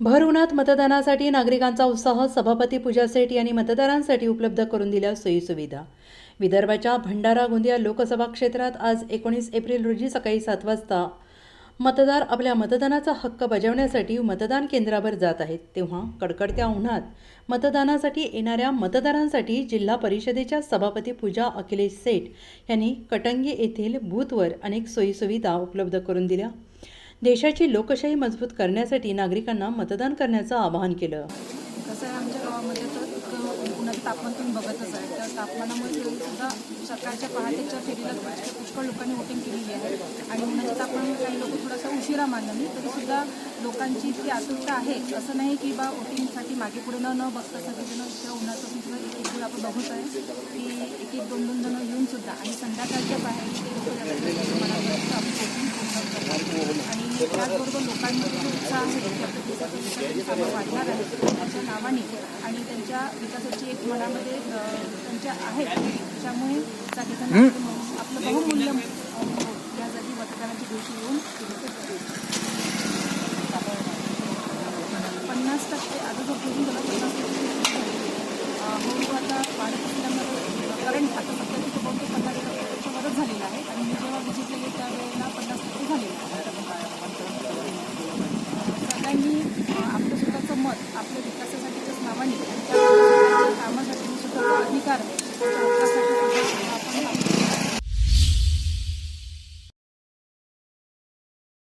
भर उन्हात मतदानासाठी नागरिकांचा उत्साह सभापती पूजा सेठ यांनी मतदारांसाठी उपलब्ध करून दिल्या सोयीसुविधा. विदर्भाच्या भंडारा गोंदिया लोकसभा क्षेत्रात आज एकोणीस एप्रिल रोजी सकाळी सात वाजता मतदार आपल्या मतदानाचा हक्क बजावण्यासाठी मतदान केंद्रावर जात आहेत. तेव्हा कडकडत्या उन्हात मतदानासाठी येणाऱ्या मतदारांसाठी जिल्हा परिषदेच्या सभापती पूजा अखिलेश सेठ यांनी कटंगी येथील बूथवर अनेक सोयीसुविधा उपलब्ध करून दिल्या. देशाची लोकशाही मजबूत करण्यासाठी नागरिकांना मतदान करण्याचं आवाहन केलं. कसं आहे आमच्या गावामध्ये तर उन्हाचं तापमान तुम्ही बघतच आहे. त्या तापमानामुळे सुद्धा सकाळच्या पहाटेच्या फेरीला पुष्कळ लोकांनी वोटिंग केलेली आहे. आणि उन्हाच्या तापमानामुळे काही लोक थोडासा उशिरा मानले तरी सुद्धा लोकांची इतकी आतुरता आहे. असं नाही की बा वोटिंगसाठी मागे पुढे न न बघता सगळेजण त्या उन्हाचं सुद्धा एक एक आपण बघत आहे की एक एक दोन दोन जण येऊन सुद्धा. आणि संध्याकाळच्या बाहेर ते लोक आणि त्याचबरोबर लोकांमध्ये जो उत्साह आहे कामं वाढणार आहे त्याच्या नावाने आणि त्यांच्या विकासाची एक मनामध्ये त्यांच्या आहेत. त्यामुळे सगळेजण आपलं आपलं बहुमूल्य अ, मत यासाठी मतदानाच्या दिवशी येऊन पन्नास टक्के आता मत आपलं